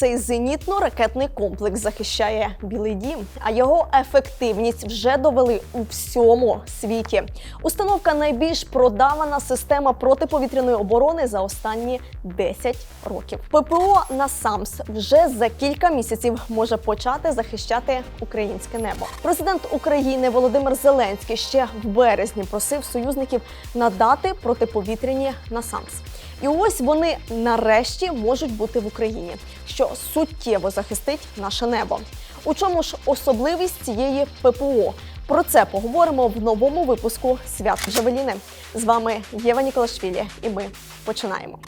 Цей зенітно-ракетний комплекс захищає Білий Дім, а його ефективність вже довели у всьому світі. Установка найбільш продавана система протиповітряної оборони за останні 10 років. ППО «Насамс» вже за кілька місяців може почати захищати українське небо. Президент України Володимир Зеленський ще в березні просив союзників надати протиповітряні «Насамс». І ось вони нарешті можуть бути в Україні, що суттєво захистить наше небо. У чому ж особливість цієї ППО? Про це поговоримо в новому випуску Свят Джавеліни. З вами Єва Ніколашвілі, і ми починаємо.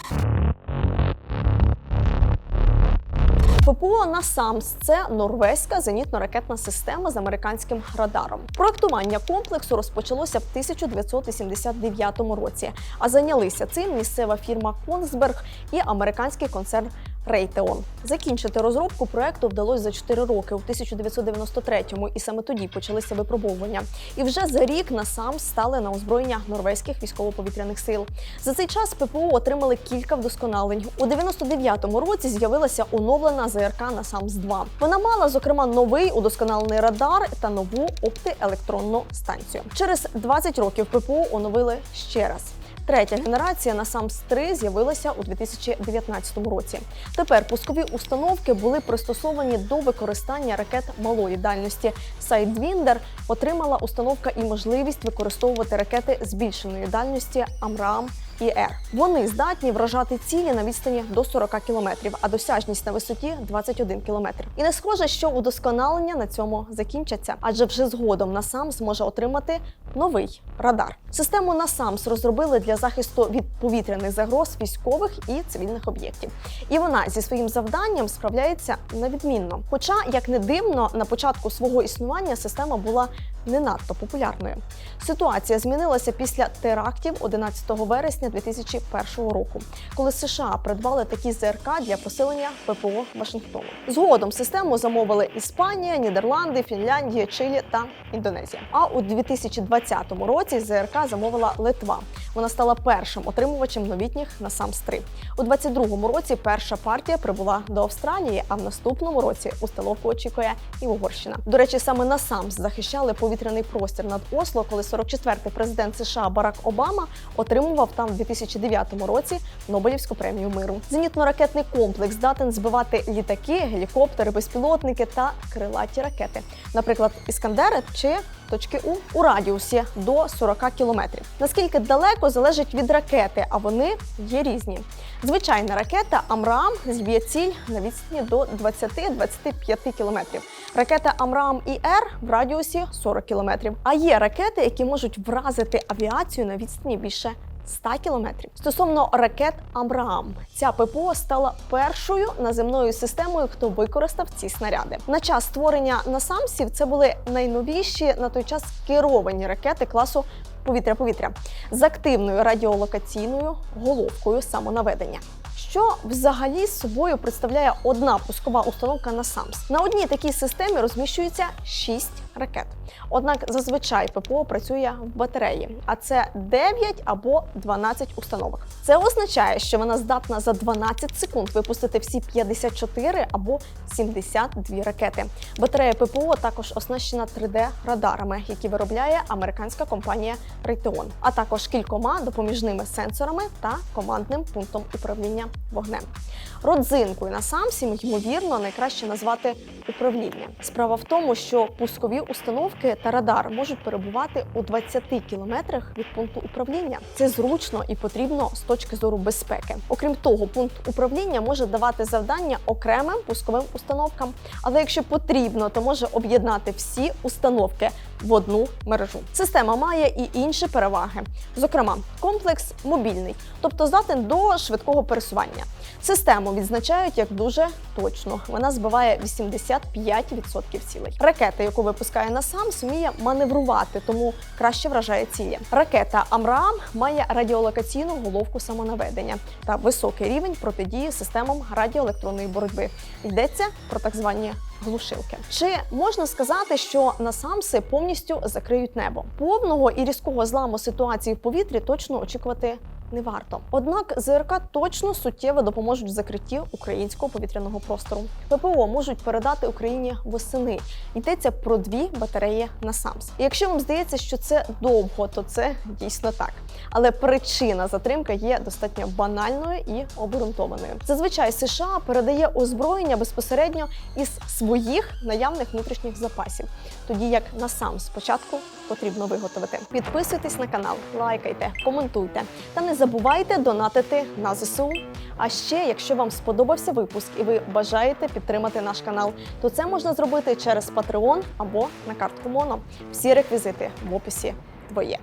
ППО «Насамс» – це норвезька зенітно-ракетна система з американським радаром. Проектування комплексу розпочалося в 1989 році, а зайнялися цим місцева фірма Консберг і американський концерн Raytheon. Закінчити розробку проекту вдалося за 4 роки у 1993-му, і саме тоді почалися випробовування. І вже за рік НАСАМ стали на озброєння норвезьких військово-повітряних сил. За цей час ППО отримали кілька вдосконалень. У 99-му році з'явилася оновлена ЗРК «Насамс-2». Вона мала зокрема новий удосконалений радар та нову оптиелектронну станцію. Через 20 років ППО оновили ще раз. Третя генерація на насамс 3 з'явилася у 2019 році. Тепер пускові установки були пристосовані до використання ракет малої дальності. Sidewinder отримала установка і можливість використовувати ракети збільшеної дальності Амрам і Р. Вони здатні вражати цілі на відстані до 40 кілометрів, а досяжність на висоті 21 кілометр. І не схоже, що удосконалення на цьому закінчаться, адже вже згодом НАСАМС може отримати новий радар. Систему НАСАМС розробили для захисту від повітряних загроз військових і цивільних об'єктів. І вона зі своїм завданням справляється невідмінно. Хоча, як не дивно, на початку свого існування система була не надто популярною. Ситуація змінилася після терактів 11 вересня 2001 року, коли США придбали такі ЗРК для посилення ППО Вашингтону. Згодом систему замовили Іспанія, Нідерланди, Фінляндія, Чилі та Індонезія. А у 2020 році ЗРК замовила Литва. Вона стала першим отримувачем новітніх на САМС-3. У 2022 році перша партія прибула до Австралії, а в наступному році установку очікує і Угорщина. До речі, саме на САМС захищали повітряний простір над Осло, коли 44-й президент США Барак Обама отримував там в 2009 році Нобелівську премію миру. Зенітно-ракетний комплекс здатен збивати літаки, гелікоптери, безпілотники та крилаті ракети, наприклад, Іскандери чи точки У у радіусі до 40 кілометрів. Наскільки далеко залежить від ракети, а вони є різні. Звичайна ракета Амрам зб'є ціль на відстані до 20-25 кілометрів. Ракета Амрам і Р в радіусі 40 кілометрів. А є ракети, які можуть вразити авіацію на відстані більше 100 кілометрів. Стосовно ракет Абрам, ця ППО стала першою наземною системою, хто використав ці снаряди. На час створення насамсів це були найновіші на той час керовані ракети класу повітря-повітря з активною радіолокаційною головкою самонаведення. Що взагалі з собою представляє одна пускова установка на САМС? На одній такій системі розміщується 6 ракет. Однак зазвичай ППО працює в батареї, а це 9 або 12 установок. Це означає, що вона здатна за 12 секунд випустити всі 54 або 72 ракети. Батарея ППО також оснащена 3D-радарами, які виробляє американська компанія Raytheon, а також кількома допоміжними сенсорами та командним пунктом управління вогнем. Родзинкою на самсі, ймовірно, найкраще назвати управління. Справа в тому, що пускові установки та радар можуть перебувати у 20 кілометрах від пункту управління. Це зручно і потрібно з точки зору безпеки. Окрім того, пункт управління може давати завдання окремим пусковим установкам, але якщо потрібно, то може об'єднати всі установки в одну мережу. Система має і інші переваги. Зокрема, комплекс мобільний, тобто здатен до швидкого пересування. Систему відзначають як дуже точно. Вона збиває 85% цілей. Ракета, яку випускає НАСАМ, вміє маневрувати, тому краще вражає цілі. Ракета Амраам має радіолокаційну головку самонаведення та високий рівень протидії системам радіоелектронної боротьби. Йдеться про так звані глушилки. Чи можна сказати, що насамси повністю закриють небо? Повного і різкого зламу ситуації в повітрі точно очікувати не варто. Однак ЗРК точно суттєво допоможуть в закритті українського повітряного простору. ППО можуть передати Україні восени. Йдеться про дві батареї на САМС. І якщо вам здається, що це довго, то це дійсно так. Але причина затримки є достатньо банальною і обґрунтованою. Зазвичай США передає озброєння безпосередньо із своїх наявних внутрішніх запасів, тоді як на сам спочатку потрібно виготовити. Підписуйтесь на канал, лайкайте, коментуйте та не забувайте донатити на ЗСУ. А ще, якщо вам сподобався випуск і ви бажаєте підтримати наш канал, то це можна зробити через Patreon або на картку Моно. Всі реквізити в описі твоє.